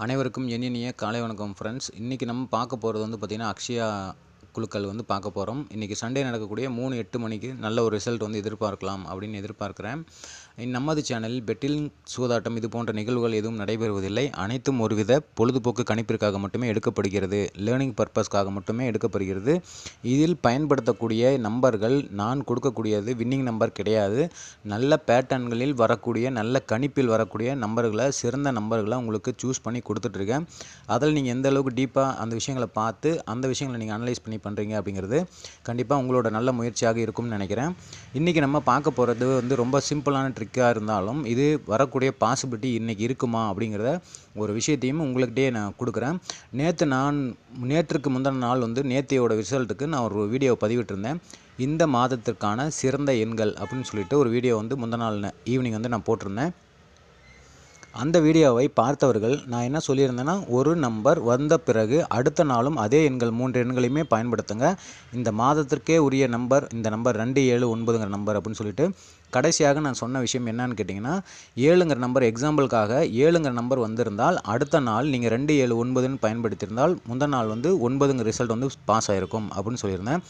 அனைவருக்கும் இனிய காலை வணக்கம் ஃப்ரெண்ட்ஸ் இன்றைக்கி நம்ம பார்க்க போகிறது வந்து பார்த்திங்கன்னா அக்ஷயா குழுக்கள் வந்து பார்க்க போகிறோம் இன்றைக்கி சண்டே நடக்கக்கூடிய மூணு எட்டு மணிக்கு நல்ல ஒரு ரிசல்ட் வந்து எதிர்பார்க்கலாம் அப்படின்னு எதிர்பார்க்குறேன். நமது சேனலில் பெட்டில் சூதாட்டம் இது போன்ற நிகழ்வுகள் எதுவும் நடைபெறுவதில்லை. அனைத்தும் ஒருவித பொழுதுபோக்கு கணிப்பிற்காக மட்டுமே எடுக்கப்படுகிறது. லேர்னிங் பர்பஸ்க்காக மட்டுமே எடுக்கப்படுகிறது. இதில் பயன்படுத்தக்கூடிய நம்பர்கள் நான் கொடுக்கக்கூடியது வின்னிங் நம்பர் கிடையாது. நல்ல பேட்டர்ன்களில் வரக்கூடிய நல்ல கணிப்பில் வரக்கூடிய நம்பர்களை சிறந்த நம்பர்களை உங்களுக்கு சூஸ் பண்ணி கொடுத்துட்ருக்கேன் அதில் நீங்கள் எந்த அளவுக்கு டீப்பாக அந்த விஷயங்களை பார்த்து அந்த விஷயங்களை நீங்கள் அனலைஸ் பண்ணி பண்ணுறீங்க அப்படிங்கிறது கண்டிப்பாக உங்களோட நல்ல முயற்சியாக இருக்கும்னு நினைக்கிறேன். இன்றைக்கி நம்ம பார்க்க போகிறது வந்து ரொம்ப சிம்பிளான ட்ரிக்காக இருந்தாலும் இது வரக்கூடிய பாசிபிலிட்டி இன்றைக்கி இருக்குமா அப்படிங்கிறத ஒரு விஷயத்தையும் உங்களுக்கிட்டே நான் கொடுக்குறேன். நேற்று நான் நேற்றுக்கு முந்தின நாள் வந்து நேற்றையோட ரிசல்ட்டுக்கு நான் ஒரு வீடியோ பதிவிட்டிருந்தேன். இந்த மாதத்திற்கான சிறந்த எண்கள் அப்படின்னு சொல்லிட்டு ஒரு வீடியோ வந்து முந்தின நாள் ஈவினிங் வந்து நான் போட்டிருந்தேன். அந்த வீடியோவை பார்த்தவர்கள் நான் என்ன சொல்லியிருந்தேன்னா ஒரு நம்பர் வந்த பிறகு அடுத்த நாளும் அதே எண்கள் மூன்று எண்களையுமே பயன்படுத்துங்க. இந்த மாதத்திற்கே உரிய நம்பர் இந்த நம்பர் ரெண்டு ஏழு ஒன்பதுங்கிற நம்பர் அப்படின்னு சொல்லிட்டு கடைசியாக நான் சொன்ன விஷயம் என்னன்னு கேட்டிங்கன்னா ஏழுங்கிற நம்பர் எக்ஸாம்பிளுக்காக ஏழுங்கிற நம்பர் வந்திருந்தால் அடுத்த நாள் நீங்கள் ரெண்டு ஏழு ஒன்பதுன்னு பயன்படுத்தியிருந்தால் முந்தின நாள் வந்து ஒன்பதுங்கிற ரிசல்ட் வந்து பாஸ் ஆகிருக்கும் அப்படின்னு சொல்லியிருந்தேன்.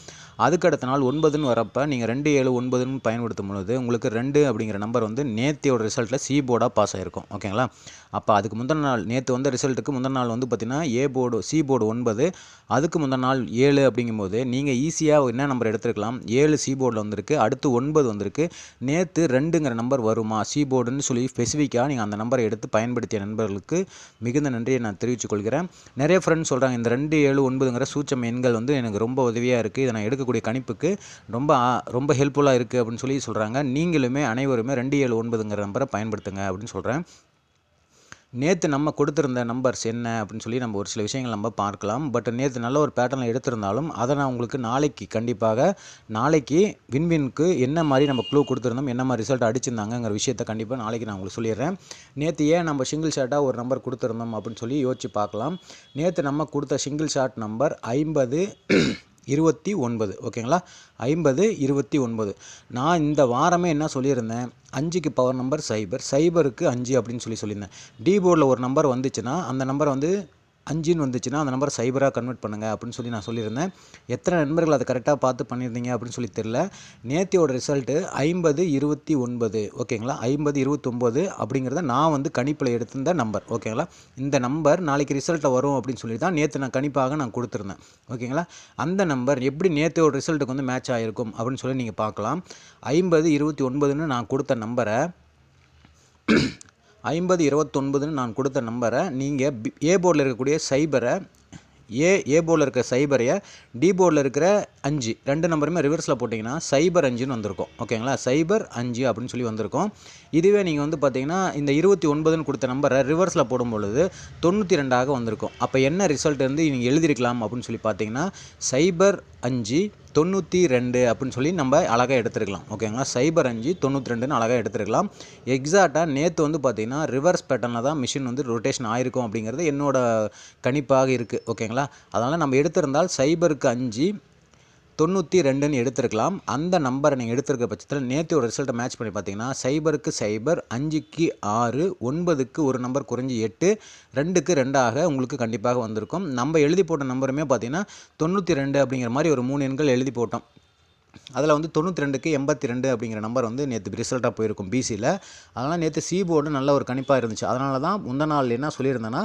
அதுக்கு அடுத்த நாள் ஒன்பதுன்னு வரப்போ நீங்கள் ரெண்டு ஏழு ஒன்பதுன்னு பயன்படுத்தும் பொழுது உங்களுக்கு ரெண்டு அப்படிங்கிற நம்பர் வந்து நேத்தியோட ரிசல்ட்டில் சி போர்டாக பாஸ் ஆகிருக்கும் ஓகேங்களா? அப்போ அதுக்கு முந்தின நாள் நேற்று வந்த ரிசல்ட்டுக்கு முந்தின நாள் வந்து பார்த்திங்கன்னா ஏ போர்டு சி போர்டு ஒன்பது அதுக்கு முந்தின நாள் ஏழு அப்படிங்கும்போது நீங்கள் ஈஸியாக என்ன நம்பர் எடுத்துருக்கலாம்? ஏழு சி போர்டில் வந்திருக்கு அடுத்து ஒன்பது வந்திருக்கு நேற்று ரெண்டுங்கிற நம்பர் வருமா? சீபோர்டுன்னு சொல்லி ஸ்பெசிஃபிக்காக நீங்கள் அந்த நம்பரை எடுத்து பயன்படுத்திய நண்பர்களுக்கு மிகுந்த நன்றியை நான் தெரிவித்துக் கொள்கிறேன். நிறைய ஃப்ரெண்ட்ஸ் சொல்கிறாங்க இந்த ரெண்டு ஏழு ஒன்பதுங்கிற சூச்சம் எண்கள் வந்து எனக்கு ரொம்ப உதவியாக இருக்குது இதை நான் எடுக்கக்கூடிய கணிப்புக்கு ரொம்ப ரொம்ப ஹெல்ப்ஃபுல்லாக இருக்குது அப்படின்னு சொல்லி சொல்கிறாங்க நீங்களுமே அனைவருமே ரெண்டு ஏழு ஒன்பதுங்கிற நம்பரை பயன்படுத்துங்க அப்படின்னு சொல்கிறேன் நேற்று நம்ம கொடுத்துருந்த நம்பர்ஸ் என்ன அப்படின்னு சொல்லி நம்ம ஒரு சில விஷயங்கள் நம்ம பார்க்கலாம். பட் நேற்று நல்ல ஒரு பேட்டர்னில் எடுத்திருந்தாலும் அதை நான் உங்களுக்கு நாளைக்கு கண்டிப்பாக நாளைக்கு வின்வின்க்கு என்ன மாதிரி நம்ம க்ளூ கொடுத்துருந்தோம் என்ன மாதிரி ரிசல்ட் அடிச்சிருந்தாங்கங்கிற விஷயத்தை கண்டிப்பாக நாளைக்கு நான் உங்களுக்கு சொல்லிடுறேன். நேற்று ஏன் நம்ம சிங்கிள் ஷாட்டாக ஒரு நம்பர் கொடுத்துருந்தோம் அப்படின்னு சொல்லி யோசிச்சு பார்க்கலாம். நேற்று நம்ம கொடுத்த சிங்கிள் ஷாட் நம்பர் ஐம்பது இருபத்தி ஒன்பது ஓகேங்களா? ஐம்பது இருபத்தி ஒன்பது. நான் இந்த வாரமே என்ன சொல்லியிருந்தேன்? அஞ்சுக்கு பவர் நம்பர் சைபர் சைபருக்கு அஞ்சு அப்படின்னு சொல்லி சொல்லியிருந்தேன். டி போர்டில் ஒரு நம்பர் வந்துச்சுன்னா அந்த நம்பர் வந்து அஞ்சுன்னு வந்துச்சுன்னா அந்த நம்பர் சைபராக கன்வெர்ட் பண்ணுங்கள் அப்படின்னு சொல்லி நான் சொல்லியிருந்தேன். எத்தனை நண்பர்கள் அதை கரெக்டாக பார்த்து பண்ணியிருந்தீங்க அப்படின்னு சொல்லி தெரில நேத்தியோட ரிசல்ட்டு ஐம்பது இருபத்தி ஒன்பது ஓகேங்களா? ஐம்பது இருபத்தொம்போது அப்படிங்கிறத நான் வந்து கணிப்பில் எடுத்திருந்த நம்பர் ஓகேங்களா? இந்த நம்பர் நாளைக்கு ரிசல்ட்டை வரும் அப்படின்னு சொல்லி தான் நேற்று நான் கணிப்பாக நான் கொடுத்துருந்தேன் ஓகேங்களா? அந்த நம்பர் எப்படி நேத்தியோட ரிசல்ட்டுக்கு வந்து மேட்ச் ஆகிருக்கும் அப்படின்னு சொல்லி நீங்கள் பார்க்கலாம். ஐம்பது இருபத்தி ஒன்பதுன்னு நான் கொடுத்த நம்பரை ஐம்பது இருபத்தொன்பதுன்னு நான் கொடுத்த நம்பரை நீங்கள் ஏ போர்டில் இருக்கக்கூடிய சைபரை ஏ ஏ போர்டில் இருக்கிற சைபரையை டி போர்டில் இருக்கிற அஞ்சு. ரெண்டு நம்பருமே ரிவர்ஸில் போட்டிங்கன்னா சைபர் அஞ்சுன்னு வந்திருக்கும். ஓகேங்களா? சைபர் அஞ்சு அப்படின்னு சொல்லி வந்திருக்கும். இதுவே நீங்கள் வந்து பார்த்தீங்கன்னா இந்த இருபத்தி ஒன்பதுன்னு கொடுத்த நம்பரை ரிவர்ஸில் போடும் பொழுது தொண்ணூற்றி ரெண்டாக வந்திருக்கும். அப்போ என்ன ரிசல்ட் வந்து நீங்கள் எழுதிருக்கலாம் அப்படின்னு சொல்லி பார்த்தீங்கன்னா சைபர் அஞ்சு தொண்ணூற்றி ரெண்டு அப்படின்னு சொல்லி நம்ம அழகாக எடுத்துருக்கலாம். ஓகேங்களா? சைபர் அஞ்சு தொண்ணூற்றி ரெண்டுன்னு அழகாக எடுத்துருக்கலாம். எக்ஸாக்டாக நேற்று வந்து பார்த்திங்கன்னா ரிவர்ஸ் பேட்டர்னில் தான் மிஷின் வந்து ரொட்டேஷன் ஆயிருக்கும் அப்படிங்கிறது என்னோட கணிப்பாக இருக்குது ஓகேங்களா? அதனால் நம்ம எடுத்திருந்தால் சைபருக்கு அஞ்சு தொண்ணூற்றி ரெண்டுன்னு எடுத்திருக்கலாம். அந்த நம்பரை நீங்கள் எடுத்திருக்க பட்சத்தில் நேற்று ரிசல்ட்டை மேட்ச் பண்ணி பார்த்தீங்கன்னா சைபருக்கு சைபர் அஞ்சுக்கு ஆறு ஒன்பதுக்கு ஒரு நம்பர் குறைஞ்சி எட்டு ரெண்டுக்கு ரெண்டாக உங்களுக்கு கண்டிப்பாக வந்திருக்கும். நம்ம எழுதி போட்ட நம்பருமே பார்த்தீங்கன்னா தொண்ணூற்றி ரெண்டு அப்படிங்கிற மாதிரி ஒரு மூணு எண்கள் எழுதி போட்டோம். அதில் வந்து தொண்ணூற்றி ரெண்டுக்கு எண்பத்தி ரெண்டு அப்படிங்கிற நம்பர் வந்து நேற்று ரிசல்ட்டாக போயிருக்கும் பிசியில் அதனால் நேற்று சி போர்டு நல்ல ஒரு கணிப்பாக இருந்துச்சு. அதனால தான் முந்த நாள் என்ன சொல்லியிருந்தேன்னா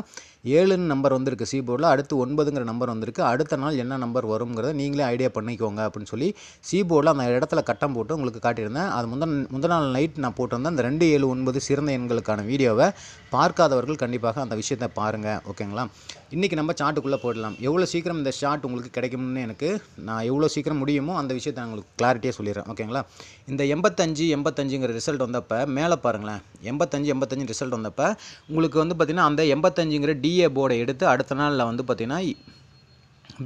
ஏழுன்னு நம்பர் வந்திருக்கு சி போர்டில் அடுத்து ஒன்பதுங்கிற நம்பர் வந்திருக்கு. அடுத்த நாள் என்ன நம்பர் வருங்கிறத நீங்களே ஐடியா பண்ணிக்கோங்க அப்படின்னு சொல்லி சி போர்டில் அந்த இடத்துல கட்டம் போட்டு உங்களுக்கு காட்டியிருந்தேன். அது முந்தன் முந்தின நாள் நைட் நான் போட்டிருந்தேன். அந்த ரெண்டு ஏழு ஒன்பது சிறந்த எண்களுக்கான வீடியோவை பார்க்காதவர்கள் கண்டிப்பாக அந்த விஷயத்தை பாருங்கள் ஓகேங்களா? இன்றைக்கி நம்ம சாட்டுக்குள்ளே போடலாம் எவ்வளோ சீக்கிரம் இந்த ஷார்ட் உங்களுக்கு கிடைக்கும்னு எனக்கு நான் எவ்வளோ சீக்கிரம் முடியுமோ அந்த விஷயத்தை நான் உங்களுக்கு கிளாரிட்டியாக சொல்லிடுறேன். ஓகேங்களா? இந்த எண்பத்தஞ்சு எண்பத்தஞ்சுங்கிற ரிசல்ட் வந்தப்போ மேலே பாருங்களேன். எண்பத்தஞ்சு எண்பத்தஞ்சு ரிசல்ட் வந்தப்போ உங்களுக்கு வந்து பார்த்திங்கன்னா அந்த எண்பத்தஞ்சுங்கிற டி பிஏ போர்டை எடுத்து அடுத்த நாளில் வந்து பார்த்திங்கன்னா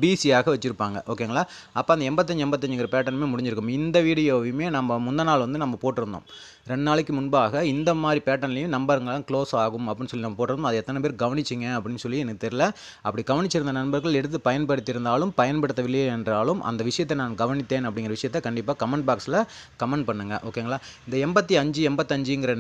பிசியாக வச்சுருப்பாங்க. ஓகேங்களா? அப்போ அந்த எண்பத்தஞ்சு எண்பத்தஞ்சுங்கிற பேட்டர்னுமே முடிஞ்சிருக்கும். இந்த வீடியோவையுமே நம்ம முந்த நாள் வந்து நம்ம போட்டிருந்தோம். ரெண்டு நாளைக்கு முன்பாக இந்த மாதிரி பேட்டர்ன்லையும் நம்பருங்கெல்லாம் க்ளோஸ் ஆகும் அப்படின்னு சொல்லி நம்ம போடுறோம் அது எத்தனை பேர் கவனிச்சிங்க அப்படின்னு சொல்லி எனக்கு தெரியல. அப்படி கவனிச்சிருந்த நண்பர்கள் எடுத்து பயன்படுத்தியிருந்தாலும் பயன்படுத்தவில்லை என்றாலும் அந்த விஷயத்தை நான் கவனித்தேன் அப்படிங்கிற விஷயத்தை கண்டிப்பாக கமெண்ட் பாக்ஸில் கமெண்ட் பண்ணுங்கள் ஓகேங்களா இந்த எண்பத்தி அஞ்சு எண்பத்தஞ்சுங்கிற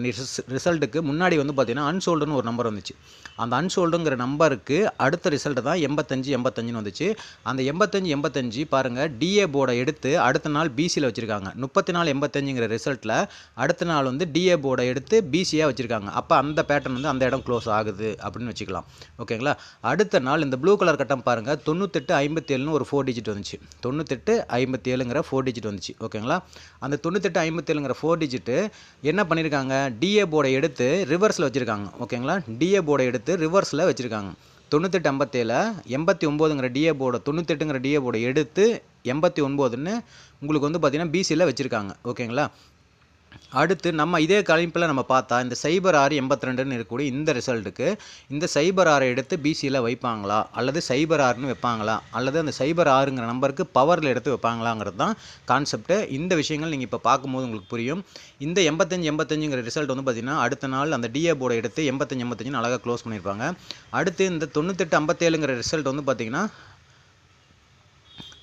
ரிசல்ட்டுக்கு முன்னாடி வந்து பார்த்தீங்கன்னா அன்சோல்டுன்னு ஒரு நம்பர் வந்துச்சு. அந்த அன்சோல்டுங்கிற நம்பருக்கு அடுத்த ரிசல்ட்டு தான் எண்பத்தஞ்சு எண்பத்தஞ்சுன்னு வந்துச்சு. அந்த எண்பத்தஞ்சு எண்பத்தஞ்சு பாருங்கள் டிஏ போர்டை எடுத்து அடுத்த நாள் பிசியில் வச்சுருக்காங்க. முப்பத்தி நாலு எண்பத்தஞ்சுங்கிற ரிசல்ட்டில் அடுத்த நாள் வந்து டிஏ போர்டை எடுத்து பிசியாக வச்சுருக்காங்க. அப்போ அந்த பேட்டர்ன் வந்து அந்த இடம் க்ளோஸ் ஆகுது அப்படின்னு வச்சுக்கலாம். ஓகேங்களா? அடுத்த நாள் இந்த ப்ளூ கலர் கட்டம் பாருங்கள் தொண்ணூத்தெட்டு ஐம்பத்தேழுன்னு ஒரு ஃபோர் டிஜிட் வந்துச்சு. தொண்ணூத்தெட்டு ஐம்பத்தேழுங்கிற ஃபோர் டிஜிட் வந்துச்சு. ஓகேங்களா? அந்த தொண்ணூத்தெட்டு ஐம்பத்தேழுங்கிற ஃபோர் டிஜிட்டு என்ன பண்ணியிருக்காங்க டிஏ போர்டை எடுத்து ரிவர்ஸில் வச்சுருக்காங்க. ஓகேங்களா? டிஏ போர்டை எடுத்து ரிவர்ஸில் வச்சுருக்காங்க. தொண்ணூத்தெட்டு ஐம்பத்தேழு எண்பத்தி ஒம்போதுங்கிற டிஏ போர்டை தொண்ணூத்தெட்டுங்கிற டிஏ போர்டை எடுத்து எண்பத்தி ஒன்பதுன்னு உங்களுக்கு வந்து பார்த்திங்கன்னா பிசியில் வச்சுருக்காங்க. ஓகேங்களா? அடுத்து நம்ம இதே கணிப்பில் நம்ம பார்த்தா இந்த சைபர் ஆறு எண்பத்தி ரெண்டுன்னு இருக்கக்கூடிய இந்த ரிசல்ட்டுக்கு இந்த சைபர் ஆறை எடுத்து பிசியில் வைப்பாங்களா? அல்லது சைபர் ஆறுன்னு வைப்பாங்களா? அல்லது அந்த சைபர் ஆறுங்கிற நம்பருக்கு பவரில் எடுத்து வைப்பாங்களாங்கிறது தான் கான்செப்ட்டு இந்த விஷயங்கள் நீங்கள் இப்போ பார்க்கும்போது உங்களுக்கு புரியும். இந்த எண்பத்தஞ்சு எண்பத்தஞ்சுங்கிற ரிசல்ட் வந்து பார்த்திங்கன்னா அடுத்த நாள் அந்த டிஏ போர்டை எடுத்து எண்பத்தஞ்சு எண்பத்தஞ்சுன்னு அழகாக க்ளோஸ் பண்ணியிருப்பாங்க. அடுத்து இந்த தொண்ணூத்தெட்டு ஐம்பத்தேழுங்கிற ரிசல்ட் வந்து பார்த்திங்கன்னா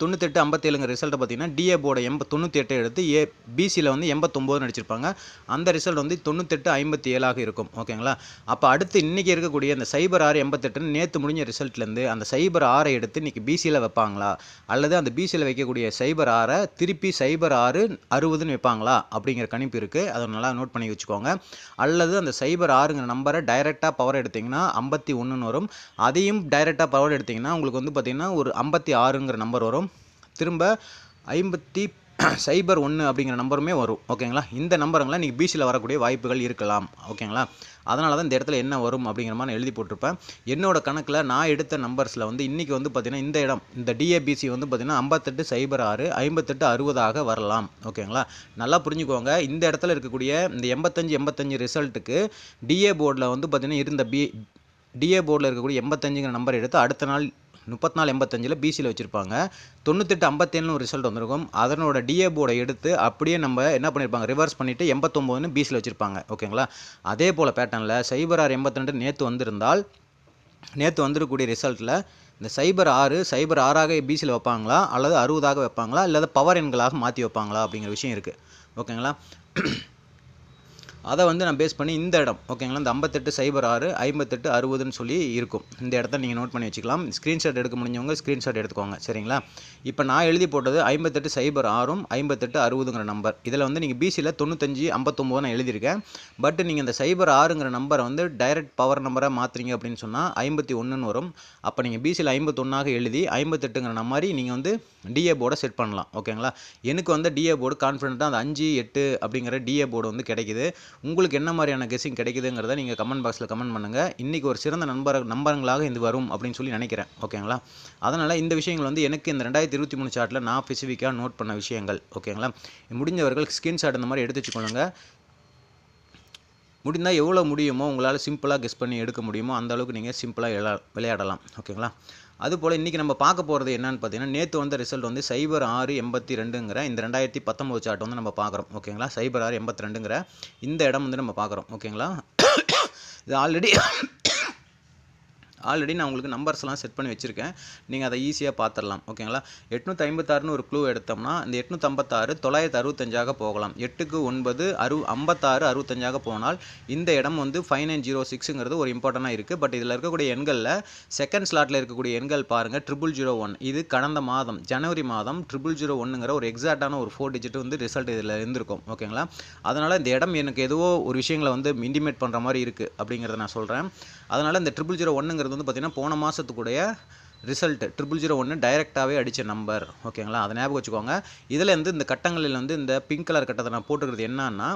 தொண்ணூத்தெட்டு ஐம்பத்தேழுங்கிற ரிசல்ட்டை பார்த்தீங்கன்னா டிஏ போர்டை எண்ப தொண்ணூற்றி எட்டை எடுத்து ஏ பிசியில் வந்து எண்பத்தொம்போது நடிச்சிருப்பாங்க அந்த ரிசல்ட் வந்து தொண்ணூத்தெட்டு ஐம்பத்தி ஏழாக இருக்கும். ஓகேங்களா? அப்போ அடுத்து இன்றைக்கி இருக்கக்கூடிய அந்த சைபர் ஆறு எண்பத்தெட்டுன்னு நேற்று முடிஞ்ச ரிசல்ட்லேருந்து அந்த சைபர் ஆறை எடுத்து இன்றைக்கி பிசியில் வைப்பாங்களா? அல்லது அந்த பிசியில் வைக்கக்கூடிய சைபர் ஆறை திருப்பி சைபர் ஆறு அறுபதுன்னு வைப்பாங்களா? அப்படிங்கிற கணிப்பு இருக்குது அதை நல்லா நோட் பண்ணி வச்சுக்கோங்க. அல்லது அந்த சைபர் ஆறுங்கிற நம்பரை டைரெக்டாக பவர் எடுத்திங்கன்னா ஐம்பத்தி ஒன்றுன்னு வரும். அதையும் டைரெக்டாக பவர் எடுத்திங்கன்னா உங்களுக்கு வந்து பார்த்திங்கன்னா ஒரு ஐம்பத்தி ஆறுங்கிற நம்பர் வரும். திரும்ப ஐம்பத்தி சைபர் ஒன்று அப்படிங்கிற நம்பருமே வரும். ஓகேங்களா? இந்த நம்பருங்களாம் நீங்கள் பிசியில் வரக்கூடிய வாய்ப்புகள் இருக்கலாம். ஓகேங்களா? அதனால தான் இந்த இடத்துல என்ன வரும் அப்படிங்கிற மாதிரி நான் எழுதி போட்டிருப்பேன். என்னோட கணக்கில் நான் எடுத்த நம்பர்ஸில் வந்து இன்றைக்கி வந்து பார்த்திங்கன்னா இந்த இடம் இந்த டிஏபிசி வந்து பார்த்திங்கன்னா ஐம்பத்தெட்டு சைபர் ஆறு ஐம்பத்தெட்டு அறுபதாக வரலாம். ஓகேங்களா? நல்லா புரிஞ்சுக்கோங்க. இந்த இடத்துல இருக்கக்கூடிய இந்த எண்பத்தஞ்சு எண்பத்தஞ்சு ரிசல்ட்டுக்கு டிஏ போர்டில் வந்து பார்த்திங்கன்னா இருந்த பி டிஏ போர்டில் இருக்கக்கூடிய எண்பத்தஞ்சுங்கிற நம்பர் எடுத்து அடுத்த நாள் முப்பத்தி நாலு எண்பத்தஞ்சில் பிசியில் வச்சுருப்பாங்க. தொண்ணூத்தெட்டு ஐம்பத்தேழுன்னு ஒரு ரிசல்ட் வந்திருக்கும். அதனோட டிஏ போர்டை எடுத்து அப்படியே நம்ம என்ன பண்ணியிருப்பாங்க ரிவர்ஸ் பண்ணிவிட்டு எண்பத்தொம்போதுன்னு பிசியில் வச்சுருப்பாங்க. ஓகேங்களா? அதே போல் பேட்டர்னில் சைபர் ஆறு எண்பத்திரெண்டு நேற்று வந்திருந்தால் நேற்று வந்துருக்கக்கூடிய ரிசல்ட்டில் இந்த சைபர் ஆறு சைபர் ஆறாக பிசியில் வைப்பாங்களா? அல்லது அறுபதாக வைப்பாங்களா? இல்லாத பவர் எண்களாக மாற்றி வைப்பாங்களா? அப்படிங்கிற விஷயம் இருக்குது ஓகேங்களா? அதை வந்து நான் பேஸ் பண்ணி இந்த இடம் ஓகேங்களா இந்த ஐம்பத்தெட்டு சைபர் ஆறு ஐம்பத்தெட்டு அறுபதுன்னு சொல்லி இருக்கும். இந்த இடத்த நீங்கள் நோட் பண்ணி வச்சுக்கலாம். ஸ்க்ரீன்ஷாட் எடுக்க முடிஞ்சவங்க ஸ்க்ரீன்ஷாட் எடுத்துக்கோங்க சரிங்களா? இப்போ நான் எழுதி போட்டது ஐம்பத்தெட்டு சைபர் ஆறும் ஐம்பத்தெட்டு அறுபதுங்கிற நம்பர் இதில் வந்து நீங்கள் பிசியில் தொண்ணூத்தஞ்சு ஐம்பத்தொம்போது நான் எழுதியிருக்கேன். பட் நீங்கள் இந்த சைபர் ஆறுங்கிற நம்பரை வந்து டைரக்ட் பவர் நம்பராக மாற்றுறீங்க அப்படின்னு சொன்னால் ஐம்பத்தி ஒன்றுன்னு வரும். அப்போ நீங்கள் பிசியில் ஐம்பத்தொன்னாக எழுதி ஐம்பத்தெட்டுங்கிற மாதிரி நீங்கள் வந்து டிஏ போர்டை செட் பண்ணலாம் ஓகேங்களா எனக்கு வந்து டிஏ போர்டு கான்ஃபிடென்ட்டாக அந்த அஞ்சு எட்டு அப்படிங்கிற டிஏ போர்டு வந்து கிடைக்குது. உங்களுக்கு என்ன மாதிரியான கெஸ்ஸிங் கிடைக்குதுங்கிறத நீங்கள் கமெண்ட் பாக்ஸில் கமெண்ட் பண்ணுங்கள் இன்றைக்கி ஒரு சிறந்த நண்பர் நண்பர்களாக இது வரும் அப்படின்னு சொல்லி நினைக்கிறேன். ஓகேங்களா அதனால் இந்த விஷயங்கள் வந்து எனக்கு இந்த ரெண்டாயிரத்தி இருபத்தி மூணு சார்ட்டில் நான் ஸ்பெசிஃபிக்காக நோட் பண்ண விஷயங்கள். ஓகேங்களா முடிஞ்சவர்கள் ஸ்கிரீன்ஷாட் இந்த மாதிரி எடுத்து வச்சுக்கொள்ளுங்க. முடிந்தால் எவ்வளோ முடியுமோ உங்களால் சிம்பிளாக கெஸ் பண்ணி எடுக்க முடியுமோ அந்த அளவுக்கு நீங்கள் சிம்பிளாக விளையாடலாம். ஓகேங்களா அதுபோல் இன்றைக்கி நம்ம பார்க்க போகிறது என்னன்னு பார்த்தீங்கன்னா நேற்று வந்த ரிசல்ட் வந்து சைபர் ஆறு எண்பத்தி ரெண்டுங்கிற இந்த ரெண்டாயிரத்தி பத்தொம்போது சார்ட் வந்து நம்ம பார்க்குறோம். ஓகேங்களா? சைபர் ஆறு எண்பத்தி ரெண்டுங்கிற இந்த இடம் வந்து நம்ம பார்க்குறோம். ஓகேங்களா? இது ஆல்ரெடி ஆல்ரெடி நான் உங்களுக்கு நம்பர்ஸ்லாம் செட் பண்ணி வச்சுருக்கேன். நீங்கள் அதை ஈஸியாக பார்த்துடலாம் ஓகேங்களா எட்நூற்றி ஐம்பத்தாறுன்னு ஒரு க்ளூ எடுத்தோம்னா இந்த எட்நூற்றம்பத்தாறு தொள்ளாயிரத்து அறுபத்தஞ்சாக போகலாம். எட்டுக்கு ஒன்பது அறு ஐம்பத்தாறு அறுபத்தஞ்சாக போனால் இந்த இடம் வந்து ஃபைவ் நைன் ஜீரோ சிக்ஸுங்கிறது ஒரு இம்பார்ட்டண்ட்டாக இருக்குது பட் இதில் இருக்கக்கூடிய எண்களில் செகண்ட் ஸ்லாட்டில் இருக்கக்கூடிய எண்கள் பாருங்கள் ட்ரிபிள் ஜீரோ ஒன் இது கடந்த மாதம் ஜனவரி மாதம் ட்ரிபிள் ஜீரோ ஒன்னுங்கிற ஒரு எக்ஸாக்டான ஒரு ஃபோர் டிஜிட் வந்து ரிசல்ட் இதில் இருந்திருக்கும். ஓகேங்களா அதனால் இந்த இடம் எனக்கு எதுவோ ஒரு விஷயங்களை வந்து இன்டிமேட் பண்ணுற மாதிரி இருக்குது அப்படிங்கிறத நான் சொல்கிறேன் அதனால் இந்த ட்ரிபிள் ஜீரோ ஒன்னுங்கிறது வந்து பார்த்திங்கன்னா போன மாதத்துக்குடைய ரிசல்ட் ட்ரிபிள் ஜீரோ ஒன்று டைரெக்டாகவே அடித்த நம்பர். ஓகேங்களா? அதை ஞாபகம் வச்சுக்கோங்க. இதில் வந்து இந்த கட்டங்களில் வந்து இந்த பிங்க் கலர் கட்டத்தை நான் போட்டுக்கிறது என்னன்னா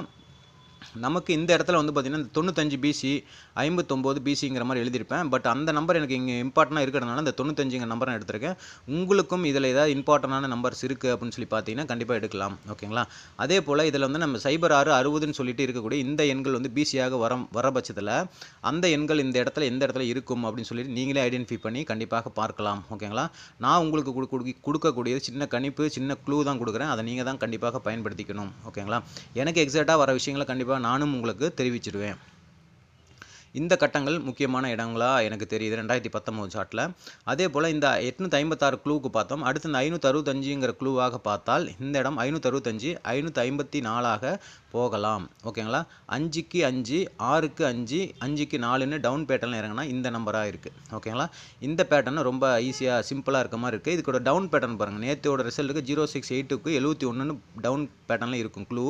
நமக்கு இந்த இடத்துல வந்து பார்த்திங்கன்னா இந்த தொண்ணூத்தஞ்சு பிசி ஐம்பத்தொம்போது பிசிங்கிற மாதிரி எழுதியிருப்பேன். பட் அந்த நம்பர் எனக்கு இங்கே இம்பார்ட்டனாக இருக்கிறதுனால இந்த தொண்ணூத்தஞ்சுங்க நம்பர் நான் எடுத்திருக்கேன். உங்களுக்கும் இதில் ஏதாவது இம்பார்ட்டண்டான நம்பர்ஸ் இருக்குது அப்படின்னு சொல்லி பார்த்தீங்கன்னா கண்டிப்பாக எடுக்கலாம். ஓகேங்களா அதே போல் இதில் வந்து நம்ம சைபர் ஆறு அறுபதுன்னு சொல்லிட்டு இருக்கக்கூடிய இந்த எண்கள் வந்து பிசியாக வர வர பட்சத்தில் அந்த எண்கள் இந்த இடத்துல எந்த இடத்துல இருக்கும் அப்படின்னு சொல்லிட்டு நீங்களே ஐடென்டிஃபை பண்ணி கண்டிப்பாக பார்க்கலாம். ஓகேங்களா நான் உங்களுக்கு கொடுக்கக்கூடிய கொடு- சின்ன கணிப்பு சின்ன க்ளூ தான் கொடுக்குறேன். அதை நீங்கள் தான் கண்டிப்பாக பயன்படுத்திக்கணும். ஓகேங்களா எனக்கு எக்ஸாக்டாக வர விஷயங்களை கண்டிப்பாக கண்டிப்பாக நானும் உங்களுக்கு தெரிவிச்சிடுவேன் இந்த கட்டங்கள் முக்கியமான இடங்களா எனக்கு தெரியுது ரெண்டாயிரத்தி பத்தொம்போது சார்ட்டில் அதே போல் இந்த எட்நூற்றி ஐம்பத்தாறு க்ளூவுக்கு பார்த்தோம். அடுத்து இந்த ஐநூற்றி அறுபத்தஞ்சுங்கிற க்ளூவாக பார்த்தால் இந்த இடம் ஐநூற்றி அறுபத்தஞ்சு ஐநூற்றி ஐம்பத்தி நாலாக போகலாம். ஓகேங்களா? அஞ்சுக்கு அஞ்சு ஆறுக்கு அஞ்சு அஞ்சுக்கு நாலுன்னு டவுன் பேட்டர்னில் இறங்கினா இந்த நம்பராக இருக்குது ஓகேங்களா? இந்த பேட்டர்னு ரொம்ப ஈஸியாக சிம்பிளாக இருக்க மாதிரி இருக்குது இதுக்கோட டவுன் பேட்டர்ன் பாருங்கள் நேற்றோட ரிசல்ட்டுக்கு ஜீரோ சிக்ஸ் எயிட்டுக்கு எழுபத்தி ஒன்றுன்னு டவுன் பேட்டர்னில் இருக்கும் க்ளூ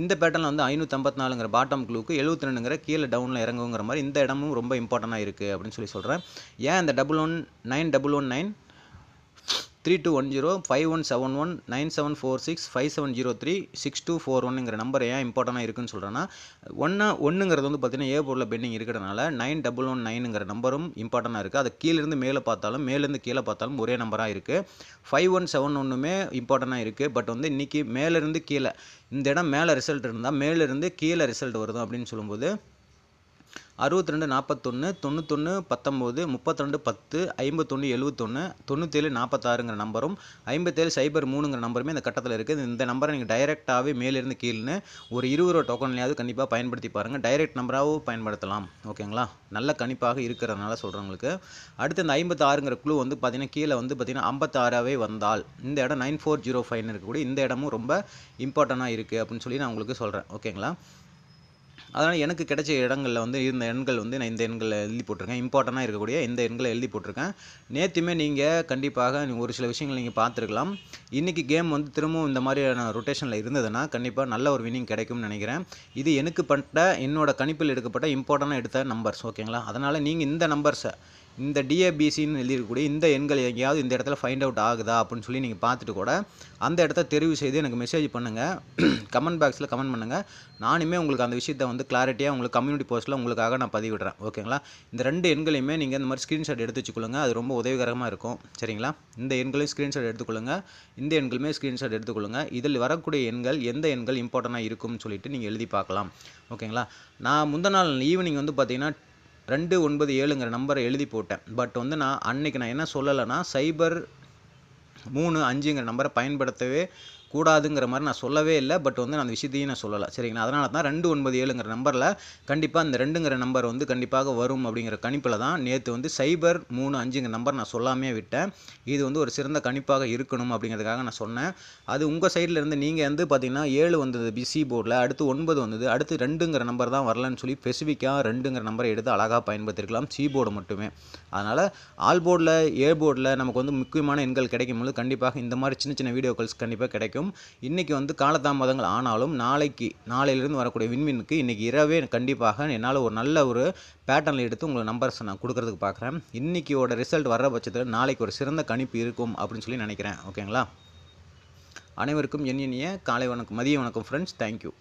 இந்த பேட்டர்னில் வந்து ஐநூற்றம்பத்தி நாலுங்கிற பாட்டம் க்ளூக்கு எழுபத்தி ரெண்டுங்கிற கீழே டவுனில் இறங்குங்கிற மாதிரி இந்த இடமும் ரொம்ப இம்பார்ட்டண்ட்டாக இருக்குது அப்படின்னு சொல்லி சொல்கிறேன் ஏன் இந்த double one nine double one nine three two one zero five one seven one nine seven four six five seven zero three six two four ஒன்னுங்கிற number ஏன் இம்பார்ட்டண்டாக இருக்குன்னு சொல்கிறேன்னா ஒன்றா ஒன்றுங்கிறது வந்து பார்த்தீங்கன்னா ஏ பொருளில் பெண்டிங் இருக்கிறதுனால நைன் டபுள் ஒன் நைனுங்கிற நம்பரும் இம்பார்ட்டனாக இருக்குது அது கீழேருந்து மேலே பார்த்தாலும் மேலேருந்து கீழே பார்த்தாலும் ஒரே நம்பராக இருக்குது ஃபைவ் ஒன் செவன் ஒன்றுமே இம்பார்ட்டனாக இருக்குது பட் வந்து இன்றைக்கி மேலேருந்து கீழே இந்த இடம் மேலே ரிசல்ட் இருந்தால் மேலேருந்து கீழே ரிசல்ட் வருது அப்படின்னு சொல்லும்போது அறுபத்தி ரெண்டு நாற்பத்தொன்று தொண்ணூத்தொன்று பத்தொம்போது முப்பத்திரெண்டு பத்து ஐம்பத்தொன்று எழுபத்தொன்று தொண்ணூற்றேழு நாற்பத்தாறுங்கிற நம்பரும் ஐம்பத்தேழு சைபர் மூணுங்கிற நம்பருமே இந்த கட்டத்தில் இருக்குது. இந்த நம்பரை நீங்கள் டைரெக்டாகவே மேலிருந்து கீழ்னு ஒரு இருபது ரூபா டோக்கன்லையாவது கண்டிப்பாக பயன்படுத்தி பாருங்கள் டைரெக்ட் நம்பராகவும் பயன்படுத்தலாம். ஓகேங்களா? நல்ல கணிப்பாக இருக்கிறதுனால சொல்கிறவங்களுக்கு அடுத்து இந்த ஐம்பத்தாறுங்கிற குழு வந்து பார்த்திங்கன்னா கீழே வந்து பார்த்திங்கன்னா ஐம்பத்தாறாவே வந்தால் இந்த இடம் நைன் ஃபோர் ஜீரோ ஃபைவ்னு இருக்கக்கூடிய இந்த இடமும் ரொம்ப இம்பார்ட்டண்ட்டாக இருக்குது அப்படின்னு சொல்லி நான் உங்களுக்கு சொல்கிறேன் ஓகேங்களா? அதனால் எனக்கு கிடைச்ச இடங்களில் வந்து இந்த எண்கள் வந்து நான் இந்த எண்களை எழுதி போட்டிருக்கேன். இம்பார்ட்டண்ட்டாக இருக்கக்கூடிய இந்த எண்களை எழுதி போட்டிருக்கேன். நேற்றுமே நீங்கள் கண்டிப்பாக ஒரு சில விஷயங்கள் நீங்கள் பார்த்துருக்கலாம். இன்றைக்கி கேம் வந்து திரும்பவும் இந்த மாதிரியான ரொட்டேஷனில் இருந்ததுன்னா கண்டிப்பாக நல்ல ஒரு வினிங் கிடைக்கும்னு நினைக்கிறேன். இது எனக்கு பண்ண என்னோட கணிப்பில் எடுக்கப்பட்ட இம்பார்ட்டண்ட்டாக எடுத்த நம்பர்ஸ் ஓகேங்களா அதனால் நீங்கள் இந்த நம்பர்ஸை இந்த டிஏபிசின்னு எழுதியிருக்கக்கூடிய இந்த எண்கள் எங்கேயாவது இந்த இடத்துல ஃபைண்ட் அவுட் ஆகுதா அப்படின்னு சொல்லி நீங்கள் பார்த்துட்டு கூட அந்த இடத்த தெரிவு செய்து எனக்கு மெசேஜ் பண்ணுங்கள் கமெண்ட் பாக்ஸில் கமெண்ட் பண்ணுங்கள் நானுமே உங்களுக்கு அந்த விஷயத்தை வந்து கிளாரிட்டியாக உங்களுக்கு கம்யூனிட்டி போஸ்ட்டில் உங்களுக்காக நான் பதிவிடுறேன். ஓகேங்களா? இந்த ரெண்டு எண்களையுமே நீங்கள் இந்த மாதிரி ஸ்க்ரீன்ஷாட் எடுத்து வச்சுக்கொள்ளுங்க. அது ரொம்ப உதவிகரமாக இருக்கும். சரிங்களா? இந்த எண்களையும் ஸ்க்ரீன்ஷாட் எடுத்துக்கொள்ளுங்க. இந்த எண்களுமே ஸ்க்ரீன்ஷாட் எடுத்துக்கொள்ளுங்க. இதில் வரக்கூடிய எண்கள் எந்த எண்கள் இம்பார்ட்டண்ட்டாக இருக்கும்னு சொல்லிட்டு நீங்கள் எழுதி பார்க்கலாம். ஓகேங்களா? நான் முந்த நாள் ஈவினிங் வந்து பார்த்தீங்கன்னா ரெண்டு ஒன்பது ஏழுங்கிற நம்பரை எழுதி போட்டேன். பட் வந்து நான் அன்னைக்கு நான் என்ன சொல்லலைன்னா சைபர் மூணு அஞ்சுங்கிற நம்பரை பயன்படுத்தவே கூடாதுங்கிற மாதிரி நான் சொல்லவே இல்லை. பட் வந்து நான் அந்த விஷயத்தையும் நான் சொல்லலை. சரிங்களா? அதனால தான் ரெண்டு ஒன்பது ஏழுங்கிற நம்பரில் கண்டிப்பாக இந்த ரெண்டுங்கிற நம்பர் வந்து கண்டிப்பாக வரும் அப்படிங்கிற கணிப்பில் தான் நேற்று வந்து சைபர் மூணு அஞ்சுங்கிற நம்பர் நான் சொல்லாமே விட்டேன். இது வந்து ஒரு சிறந்த கணிப்பாக இருக்கணும் அப்படிங்கிறதுக்காக நான் சொன்னேன். அது உங்கள் சைடில் இருந்து நீங்கள் வந்து பார்த்தீங்கன்னா ஏழு வந்தது பிசி போர்டில் அடுத்து ஒன்பது வந்தது அடுத்து ரெண்டுங்கிற நம்பர் தான் வரலன்னு சொல்லி ஸ்பெசிஃபிக்காக ரெண்டுங்கிற நம்பரை எடுத்து அழகாக பயன்படுத்திருக்கலாம். சி போர்டு மட்டுமே. அதனால் ஆல் போர்டில் ஏ போர்டில் நமக்கு வந்து முக்கியமான எண்கள் கிடைக்கும் போது கண்டிப்பாக இந்த மாதிரி சின்ன சின்ன வீடியோக்கள்ஸ் கண்டிப்பாக கிடைக்கும். இன்றைக்கி வந்து காலதாமதங்கள் ஆனாலும் நாளைக்கு நாளையிலிருந்து வரக்கூடிய விண்மீனுக்கு இன்றைக்கி இரவே கண்டிப்பாக என்னால் ஒரு நல்ல ஒரு பேட்டர்னில் எடுத்து உங்களுக்கு நம்பர்ஸ் நான் கொடுக்குறதுக்கு பார்க்குறேன் இன்றைக்கியோட ரிசல்ட் வர்ற பட்சத்தில் நாளைக்கு ஒரு சிறந்த கணிப்பு இருக்கும் அப்படின்னு சொல்லி நினைக்கிறேன். ஓகேங்களா அனைவருக்கும் என் இனிய காலை வணக்கம் மதிய வணக்கம் ஃப்ரெண்ட்ஸ் தேங்க்யூ